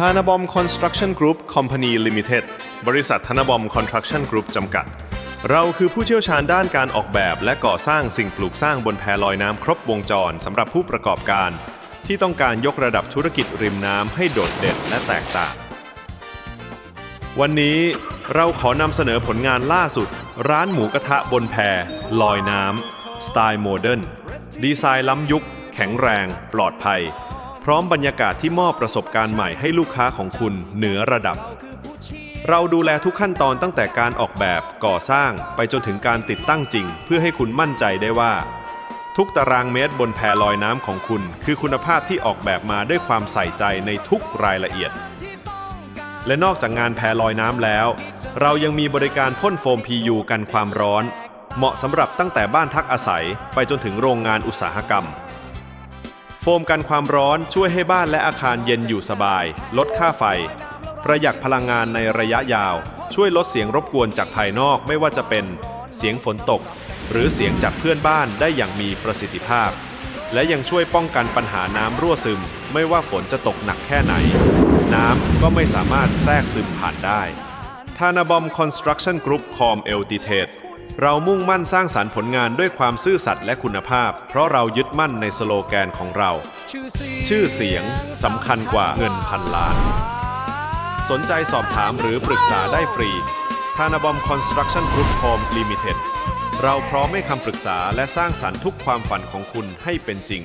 ธานบอมคอนสตรั c ชั่นกรุ๊ปคอมพานีลิมิเต็ดบริษัทธนบอมคอนสตรั c ชั่นกรุ๊ปจำกัด เราคือผู้เชี่ยวชาญด้านการออกแบบและก่อสร้างสิ่งปลูกสร้างบนแพลอยน้ำครบวงจรสำหรับผู้ประกอบการ ที่ต้องการยกระดับธุรกิจริมน้ำให้โดดเด่นและแตกต่าง วันนี้เราขอนำเสนอผลงานล่าสุด ร้านหมูกระทะบนแพลอยน้ำสไตล์โมเดิร์นดีไซน์ล้ำยุค แข็งแรง ปลอดภัย พร้อมบรรยากาศที่มอบประสบการณ์ใหม่ให้ลูกค้าของคุณเหนือระดับ เราดูแลทุกขั้นตอนตั้งแต่การออกแบบก่อสร้างไปจนถึงการติดตั้งจริง เพื่อให้คุณมั่นใจได้ว่า ทุกตารางเมตรบนแพลอยน้ำของคุณ คือคุณภาพที่ออกแบบมาด้วยความใส่ใจในทุกรายละเอียด และนอกจากงานแพลอยน้ำแล้ว เรายังมีบริการพ่นโฟม PU กันความร้อน เหมาะสำหรับตั้งแต่บ้านพักอาศัยไปจนถึงโรงงานอุตสาหกรรม ฟมกันความร้อนช่วยให้บ้านและอาคารเย็นอยู่สบาย ลดค่าไฟ ประหยัดพลังงานในระยะยาว ช่วยลดเสียงรบกวนจากภายนอกไม่ว่าจะเป็นเสียงฝนตก หรือเสียงจากเพื่อนบ้านได้อย่างมีประสิทธิภาพ และยังช่วยป้องกันปัญหาน้ำรั่วซึม ไม่ว่าฝนจะตกหนักแค่ไหน น้ำก็ไม่สามารถแทรกซึมผ่านได้ธานาบอมคอนสตรั c ชั่นกรุ๊ปคอมเอลติเทด เรามุ่งมั่นสร้างสารรค์ผลงานด้วยความซื่อสัตย์และคุณภาพ เพราะเรายึดมั่นในสโลแกนของเรา ชื่อเสียงสำคัญกว่าเงินพันล้าน สนใจสอบถามหรือปรึกษาได้ฟรีธานาบอมคอนสตรั c ชั่นกรุ๊ปคอมลิมิเต็ดเราพร้อมให้คำปรึกษาและสร้างสรรค์ทุกความฝันของคุณให้เป็นจริง